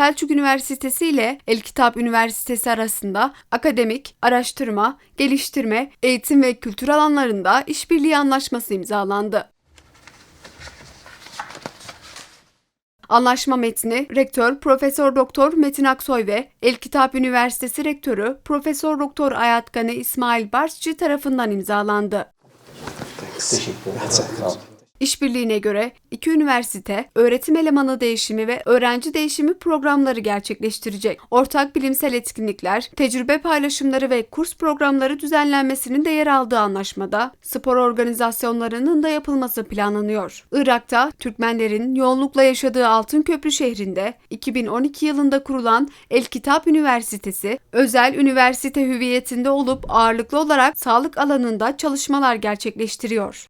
Selçuk Üniversitesi ile El Kitap Üniversitesi arasında akademik, araştırma, geliştirme, eğitim ve kültür alanlarında işbirliği anlaşması imzalandı. Anlaşma metni Rektör Profesör Doktor Metin Aksoy ve El Kitap Üniversitesi Rektörü Profesör Doktor Ayat Gani İsmail Barsçı tarafından imzalandı. Teşekkür ederim. İşbirliğine göre iki üniversite öğretim elemanı değişimi ve öğrenci değişimi programları gerçekleştirecek. Ortak bilimsel etkinlikler, tecrübe paylaşımları ve kurs programları düzenlenmesinin de yer aldığı anlaşmada spor organizasyonlarının da yapılması planlanıyor. Irak'ta Türkmenlerin yoğunlukla yaşadığı Altınköprü şehrinde 2012 yılında kurulan El Kitap Üniversitesi, özel üniversite hüviyetinde olup ağırlıklı olarak sağlık alanında çalışmalar gerçekleştiriyor.